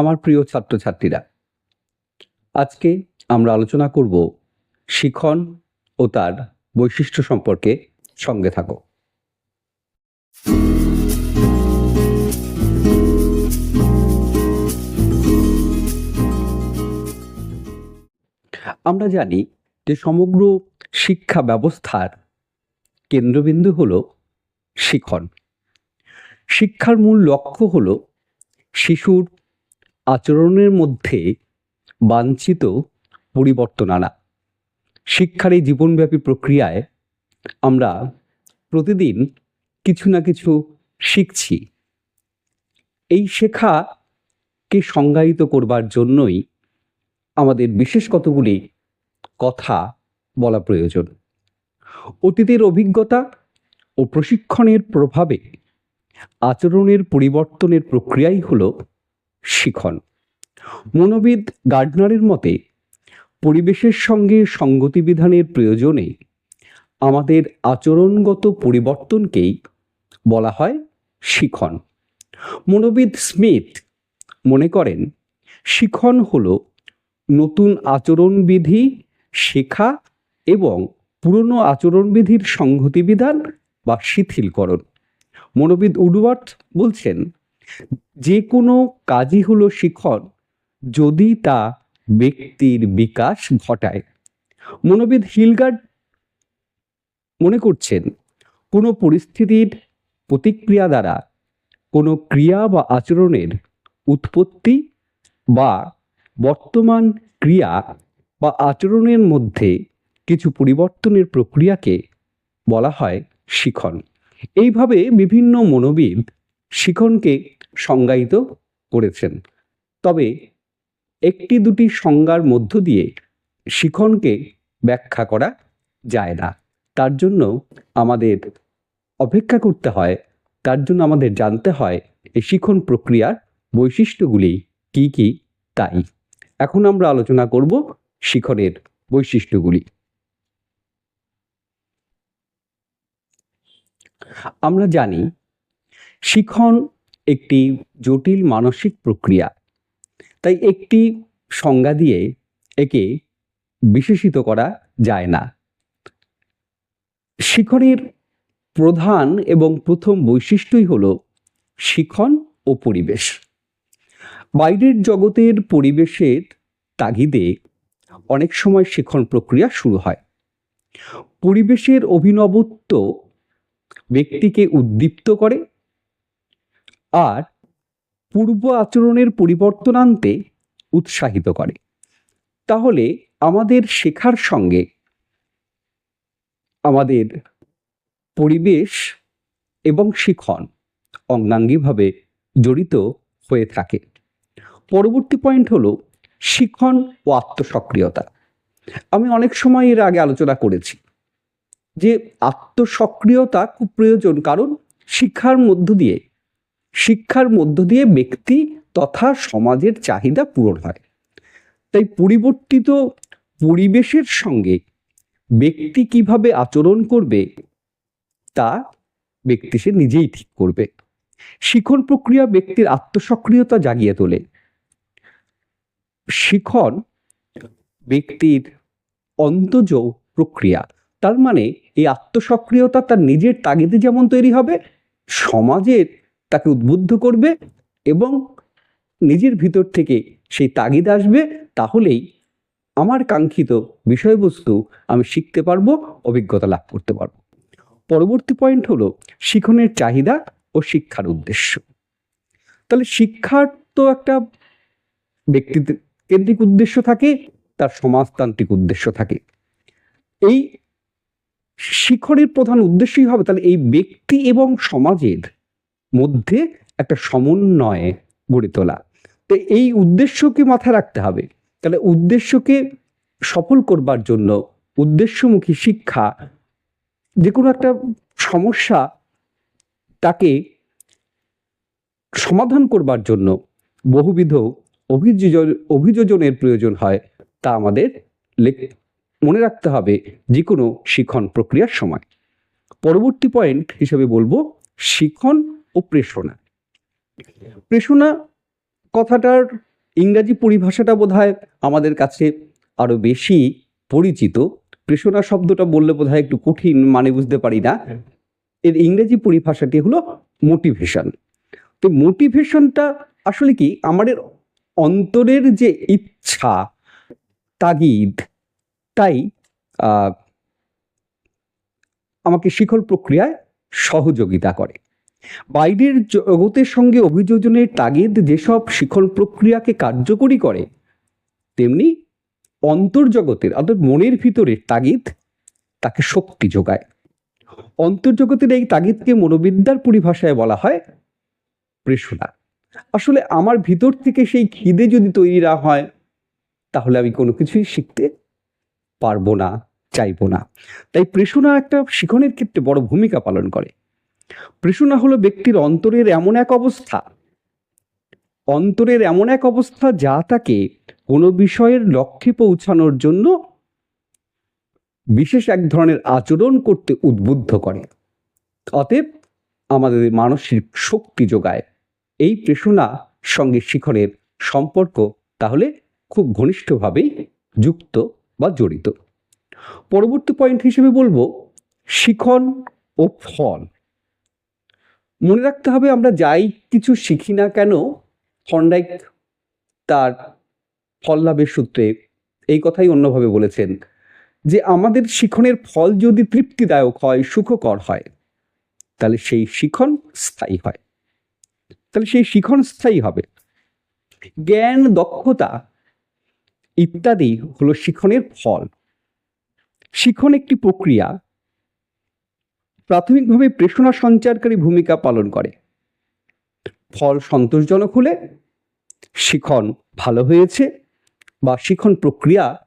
আমার প্রিয় ছাত্রছাত্রীরা, আজকে আমরা আলোচনা করব শিখন ও তার বৈশিষ্ট্য সম্পর্কে সঙ্গে থাকো। আমরা জানি যে সমগ্র শিক্ষা ব্যবস্থার কেন্দ্রবিন্দু হল শিখন। শিক্ষার মূল লক্ষ্য হল শিশুর আচরণের মধ্যে বাঞ্ছিত পরিবর্তন আনা। শিক্ষার এই জীবনব্যাপী প্রক্রিয়ায় আমরা প্রতিদিন কিছু না কিছু শিখছি। এই শেখাকে সংজ্ঞায়িত করবার জন্যই আমাদের বিশেষ কতগুলি কথা বলা প্রয়োজন। অতীতের অভিজ্ঞতা ও প্রশিক্ষণের প্রভাবে আচরণের পরিবর্তনের প্রক্রিয়াই হল শিখন। মনোবিদ গার্ডনারের মতে, পরিবেশের সঙ্গে সঙ্গতি বিধানের প্রয়োজনে আমাদের আচরণগত পরিবর্তনকেই বলা হয় শিখন। মনোবিদ স্মিথ মনে করেন, শিখন হল নতুন আচরণবিধি শেখা এবং পুরনো আচরণবিধির সংহতি বিধান বা শিথিলকরণ। মনোবিদ উডওয়ার্থ বলছেন যে কোনো কাজই হলো শিখন, যদি তা ব্যক্তির বিকাশ ঘটায়। মনোবিদ হিলগার্ড মনে করছেন, কোনো পরিস্থিতির প্রতিক্রিয়া দ্বারা কোনো ক্রিয়া বা আচরণের উৎপত্তি বা বর্তমান ক্রিয়া বা আচরণের মধ্যে কিছু পরিবর্তনের প্রক্রিয়াকে বলা হয় শিখন। এইভাবে বিভিন্ন মনোবিদ শিখনকে সংজ্ঞায়িত করেছেন। তবে একটি দুটি সংজ্ঞার মধ্য দিয়ে শিখনকে ব্যাখ্যা করা যায় না। তার জন্য আমাদের অপেক্ষা করতে হয়, তার জন্য আমাদের জানতে হয় এই শিখন প্রক্রিয়ার বৈশিষ্ট্যগুলি কি কি, তাই। এখন আমরা আলোচনা করব শিখনের বৈশিষ্ট্যগুলি। আমরা জানি, শিখন একটি জটিল মানসিক প্রক্রিয়া। তাই একটি সংজ্ঞা দিয়ে একে বিশেষিত করা যায় না। শিখনের প্রধান এবং প্রথম বৈশিষ্ট্যই হল শিখন ও পরিবেশ। বাইরের জগতের পরিবেশের তাগিদে অনেক সময় শিখন প্রক্রিয়া শুরু হয়। পরিবেশের অভিনবত্ব ব্যক্তিকে উদ্দীপ্ত করে আর পূর্ব আচরণের পরিবর্তন আনতে উৎসাহিত করে। তাহলে আমাদের শেখার সঙ্গে আমাদের পরিবেশ এবং শিখন অঙ্গাঙ্গিভাবে জড়িত হয়ে থাকে। পরবর্তী পয়েন্ট হলো শিখন ও আত্মসক্রিয়তা। আমি অনেক সময় এর আগে আলোচনা করেছি যে আত্মসক্রিয়তা খুব প্রয়োজন, কারণ শিক্ষার মধ্য দিয়ে শিক্ষার মধ্য দিয়ে ব্যক্তি তথা সমাজের চাহিদা পূরণ হয়। তাই পরিবর্তিত পরিবেশের সঙ্গে ব্যক্তি কীভাবে আচরণ করবে, তা ব্যক্তি সে নিজেই ঠিক করবে। শিখন প্রক্রিয়া ব্যক্তির আত্মসক্রিয়তা জাগিয়ে তোলে। শিখন ব্যক্তির অন্তজ প্রক্রিয়া, তার মানে এই আত্মসক্রিয়তা তার নিজের তাগিদে যেমন তৈরি হবে, সমাজের তাকে উদ্বুদ্ধ করবে এবং নিজের ভিতর থেকে সেই তাগিদ আসবে, তাহলেই আমার কাঙ্ক্ষিত বিষয়বস্তু আমি শিখতে পারব, অভিজ্ঞতা লাভ করতে পারব। পরবর্তী পয়েন্ট হলো শিখনের চাহিদা ও শিক্ষার উদ্দেশ্য। তাহলে শিক্ষার তো একটা ব্যক্তি কেন্দ্রিক উদ্দেশ্য থাকে, তার সমাজতান্ত্রিক উদ্দেশ্য থাকে। এই শিখনের প্রধান উদ্দেশ্যই হবে তাহলে এই ব্যক্তি এবং সমাজের মধ্যে একটা সমন্বয় গড়ে তোলা। তো এই উদ্দেশ্যকে মাথায় রাখতে হবে। তাহলে উদ্দেশ্যকে সফল করবার জন্য উদ্দেশ্যমুখী শিক্ষা যে কোনো একটা সমস্যা তাকে সমাধান করবার জন্য বহুবিধ অভিযোজন, অভিযোজনের প্রয়োজন হয় তা আমাদের মনে রাখতে হবে যে কোনো শিখন প্রক্রিয়ার সময়। পরবর্তী পয়েন্ট হিসেবে বলব শিখন ও প্রেষণা। প্রেষণা কথাটার ইংরাজি পরিভাষাটা বোধহয় আমাদের কাছে আরও বেশি পরিচিত। প্রেষণা শব্দটা বললে বোধহয় একটু কঠিন মানে বুঝতে পারি না। এর ইংরেজি পরিভাষাটি হলো মোটিভেশন তো মোটিভেশনটা আসলে কি? আমাদের অন্তরের যে ইচ্ছা তাগিদ তাই আমাকে শিখর প্রক্রিয়ায় সহযোগিতা করে। বাইরের জগতের সঙ্গে অভিযোজনের তাগিদ যেসব শিখন প্রক্রিয়াকে কার্যকরী করে, তেমনি অন্তর্জগতের, অর্থাৎ মনের ভিতরের তাগিদ তাকে শক্তি যোগায়। অন্তর্জগতের এই তাগিদকে মনোবিদ্যার পরিভাষায় বলা হয় প্রেষণা। আসলে আমার ভিতর থেকে সেই খিদে যদি তৈরি না হয়, তাহলে আমি কোনো কিছুই শিখতে পারব না, চাইব না। তাই প্রেষণা একটা শিখনের ক্ষেত্রে বড় ভূমিকা পালন করে। প্রেষণা হলো ব্যক্তির অন্তরের এমন এক অবস্থা। অন্তরের এমন এক অবস্থা যা তাকে কোনো বিষয়ের লক্ষ্যে পৌঁছানোর জন্য বিশেষ এক ধরনের আচরণ করতে উদ্বুদ্ধ করে। অতএব আমাদের মানসিক শক্তি যোগায়। এই প্রেষণা সঙ্গে শিখরের সম্পর্ক তাহলে খুব ঘনিষ্ঠভাবেই যুক্ত বা জড়িত। পরবর্তী পয়েন্ট হিসেবে বলব, শিখন ও ফল। মনে রাখতে হবে আমরা যাই কিছু শিখি না কেন থর্নডাইক তার ফল লাভের সূত্রে এই কথাই অন্যভাবে বলেছেন যে আমাদের শিখনের ফল যদি তৃপ্তিদায়ক হয়, সুখকর হয়, তাহলে সেই শিখন স্থায়ী হয়। তাহলে সেই শিখন স্থায়ী হবে। জ্ঞান, দক্ষতা ইত্যাদি হলো শিখনের ফল। শিখন একটি প্রক্রিয়া প্রাথমিকভাবে প্রেষণা সঞ্চারকারী ভূমিকা পালন করে। ফল সন্তোষজনক হলে শিখন ভালো হয়েছে বা শিখন প্রক্রিয়া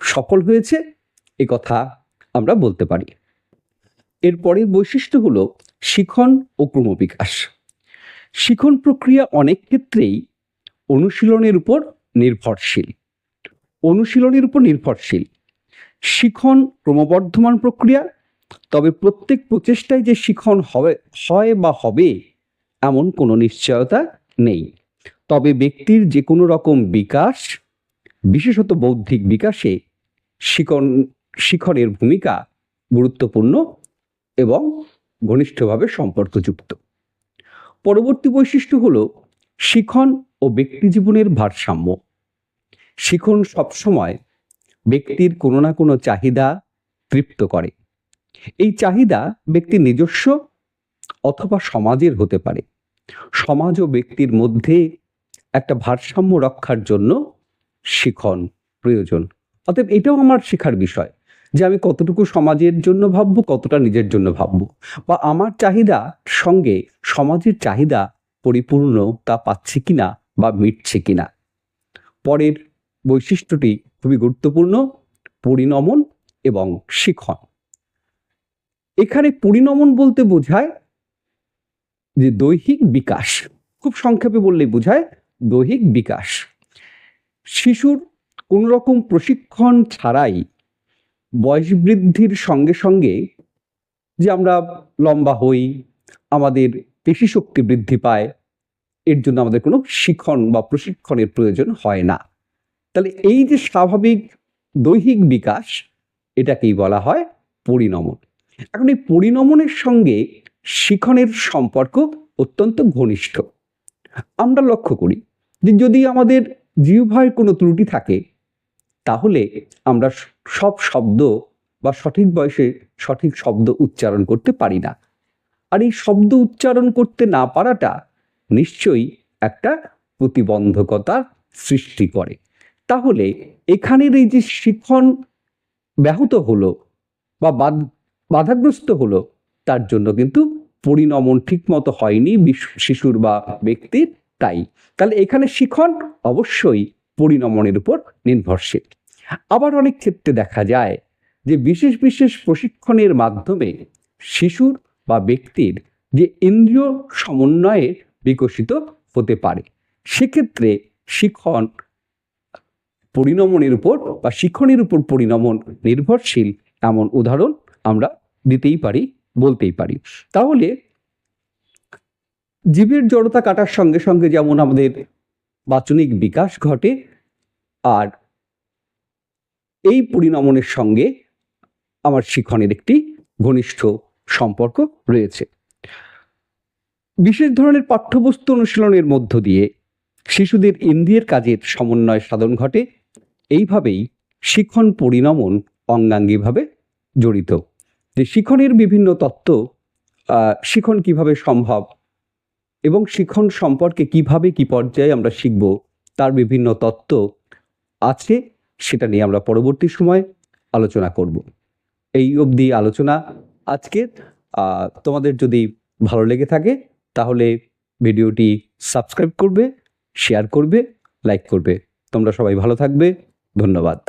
সফল হয়েছে, এ কথা আমরা বলতে পারি। এর পরের বৈশিষ্ট্য হলো শিখন ও ক্রমবিকাশ। শিখন প্রক্রিয়া অনেক ক্ষেত্রেই অনুশীলনের উপর নির্ভরশীল। অনুশীলনের উপর নির্ভরশীল। শিখন ক্রমবর্ধমান প্রক্রিয়া তবে প্রত্যেক প্রচেষ্টায় যে শিখন হবে, হয় বা হবে, এমন কোনো নিশ্চয়তা নেই। তবে ব্যক্তির যে কোনো রকম বিকাশ, বিশেষত বৌদ্ধিক বিকাশে শিখন শিখনের ভূমিকা গুরুত্বপূর্ণ এবং ঘনিষ্ঠভাবে সম্পর্কযুক্ত। পরবর্তী বৈশিষ্ট্য হল শিখন ও ব্যক্তি জীবনের ভারসাম্য। শিখন সবসময় ব্যক্তির কোনো না কোনো চাহিদা তৃপ্ত করে। এই চাহিদা ব্যক্তির নিজস্ব অথবা সমাজের হতে পারে। সমাজ ও ব্যক্তির মধ্যে একটা ভারসাম্য রক্ষার জন্য শিখন প্রয়োজন। অতএব এটাও আমার শেখার বিষয় যে আমি কতটুকু সমাজের জন্য ভাববো, কতটা নিজের জন্য ভাববো বা আমার চাহিদা সঙ্গে সমাজের চাহিদা পরিপূর্ণ তা পাচ্ছে কিনা বা মিটছে কিনা। পরের বৈশিষ্ট্যটি খুবই গুরুত্বপূর্ণ, পরিণমন এবং শিখন। এখানে পরিণমন বলতে বোঝায় যে দৈহিক বিকাশ। খুব সংক্ষেপে বললেই বোঝায় দৈহিক বিকাশ। শিশুর কোন রকম প্রশিক্ষণ ছাড়াই বয়স বৃদ্ধির সঙ্গে সঙ্গে যে আমরা লম্বা হই, আমাদের পেশি শক্তি বৃদ্ধি পায়, এর জন্য আমাদের কোনো শিখন বা প্রশিক্ষণের প্রয়োজন হয় না। তাহলে এই যে স্বাভাবিক দৈহিক বিকাশ, এটাকেই বলা হয় পরিণমন। এখন এই পরিণমনের সঙ্গে শিখনের সম্পর্ক অত্যন্ত ঘনিষ্ঠ। আমরা লক্ষ্য করি যে যদি আমাদের জিহ্বার কোনো ত্রুটি থাকে, তাহলে আমরা সব শব্দ বা সঠিক বয়সে সঠিক শব্দ উচ্চারণ করতে পারি না। আর এই শব্দ উচ্চারণ করতে না পারাটা নিশ্চয়ই একটা প্রতিবন্ধকতা সৃষ্টি করে। তাহলে এখানের এই যে শিখন ব্যাহত হলো বা বাদ- বাধাগ্রস্ত হলো। তার জন্য কিন্তু পরিণমন ঠিকমতো হয়নি শিশুর বা ব্যক্তির, তাই। তাহলে এখানে শিখন অবশ্যই পরিণমনের উপর নির্ভরশীল। আবার অনেক ক্ষেত্রে দেখা যায় যে বিশেষ বিশেষ প্রশিক্ষণের মাধ্যমে শিশুর বা ব্যক্তির যে ইন্দ্রিয় সমন্বয়ে বিকশিত হতে পারে। সেক্ষেত্রে শিখন পরিণমনের উপর বা শিক্ষণের উপর পরিণমন নির্ভরশীল এমন উদাহরণ আমরা দিতেই পারি, বলতেই পারি। তাহলে জীবের জড়তা কাটার সঙ্গে সঙ্গে যেমন আমাদের বাচনিক বিকাশ ঘটে, আর এই পরিণমনের সঙ্গে আমার শিক্ষণের একটি ঘনিষ্ঠ সম্পর্ক রয়েছে। বিশেষ ধরনের পাঠ্যবস্তু অনুশীলনের মধ্য দিয়ে শিশুদের ইন্দ্রিয়ের কাজের সমন্বয় সাধন ঘটে। এইভাবেই শিখন পরিণমন অঙ্গাঙ্গিভাবে জড়িত যে শিখনের বিভিন্ন তত্ত্ব শিখন কীভাবে সম্ভব এবং শিখন সম্পর্কে কীভাবে কি পর্যায়ে আমরা শিখব, তার বিভিন্ন তত্ত্ব আছে, সেটা নিয়ে আমরা পরবর্তী সময় আলোচনা করব। এই অবধি আলোচনা আজকে তোমাদের যদি ভালো লেগে থাকে, তাহলে ভিডিওটি সাবস্ক্রাইব করবে, শেয়ার করবে, লাইক করবে। তোমরা সবাই ভালো থাকবে, ধন্যবাদ।